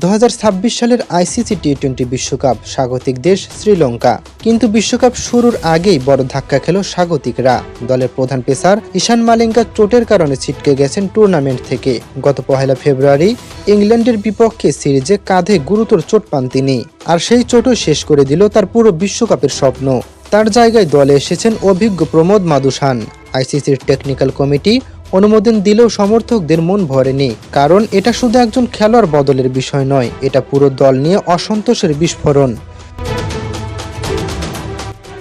দু হাজার ছাব্বিশ সালের আইসিসি টি টোয়েন্টি বিশ্বকাপ, স্বাগতিক দেশ শ্রীলঙ্কা। কিন্তু বিশ্বকাপ শুরুর আগেই বড় ধাক্কা খেল স্বাগতিকরা। দলের প্রধান পেসার ঈশান মালিঙ্গা চোটের কারণে ছিটকে গেছেন টুর্নামেন্ট থেকে। গত পহেলা ফেব্রুয়ারি ইংল্যান্ডের বিপক্ষে সিরিজে কাঁধে গুরুতর চোট পান তিনি। আর সেই চোটও শেষ করে দিল তার পুরো বিশ্বকাপের স্বপ্ন। তার জায়গায় দলে এসেছেন অভিজ্ঞ প্রমোদ মাদুসান। আইসিসির টেকনিক্যাল কমিটি অনুমোদন দিলেও সমর্থকদের মন ভরেনি, কারণ এটা শুধু একজন খেলোয়াড় বদলের বিষয় নয়, এটা পুরো দল নিয়ে অসন্তোষের বিস্ফোরণ।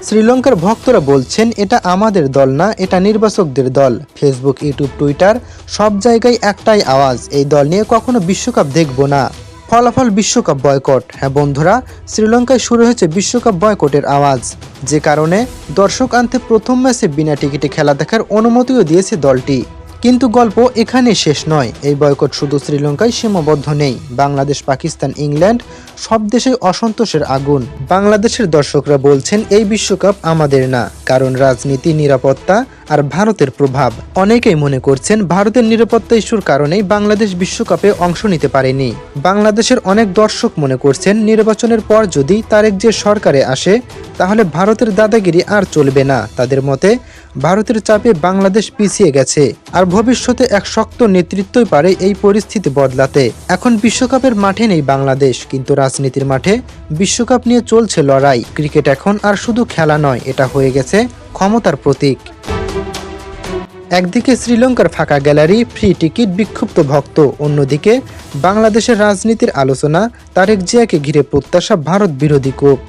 শ্রীলঙ্কার ভক্তরা বলছেন, এটা আমাদের দল না, এটা নির্বাচকদের দল। ফেসবুক, ইউটিউব, টুইটার, সব জায়গায় একটাই আওয়াজ, এই দল নিয়ে কখনো বিশ্বকাপ দেখব না। ফলাফল বিশ্বকাপ বয়কট। হ্যাঁ বন্ধুরা, শ্রীলঙ্কায় শুরু হয়েছে বিশ্বকাপ বয়কটের আওয়াজ। যে কারণে দর্শক আনতে প্রথম ম্যাচে বিনা টিকিটে খেলা দেখার অনুমতিও দিয়েছে দলটি। কিন্তু গল্প এখানে শেষ নয়। এই বয়কট শুধু শ্রীলঙ্কায় সীমাবদ্ধ নেই। বাংলাদেশ, পাকিস্তান, ইংল্যান্ড সব দেশে অসন্তোষের আগুন। বাংলাদেশের দর্শকরা বলছেন, এই বিশ্বকাপ আমাদের না। কারণ রাজনীতি, নিরাপত্তা আর ভারতের প্রভাব। অনেকেই মনে করছেন, ভারতের নিরাপত্তা ইস্যুর কারণেই বাংলাদেশ বিশ্বকাপে অংশ নিতে পারেনি। বাংলাদেশের অনেক দর্শক মনে করছেন, নির্বাচনের পর যদি তারেক যে সরকারে আসে তাহলে ভারতের দাদাগিরি আর চলবে না। তাদের মতে, ভারতের চাপে বাংলাদেশ পিছিয়ে গেছে আর ভবিষ্যতে এক শক্ত নেতৃত্বই পারে এই পরিস্থিতি বদলাতে। এখন বিশ্বকাপের মাঠে নেই বাংলাদেশ, কিন্তু রাজনীতির মাঠে বিশ্বকাপ নিয়ে চলছে লড়াই। ক্রিকেট এখন আর শুধু খেলা নয়, এটা হয়ে গেছে ক্ষমতার প্রতীক। একদিকে শ্রীলঙ্কার ফাঁকা গ্যালারি, ফ্রি টিকিট, বিক্ষুব্ধ ভক্ত। অন্যদিকে বাংলাদেশের রাজনীতির আলোচনা, তারেক জিয়াকে ঘিরে প্রত্যাশা ভারত বিরোধী কোপ।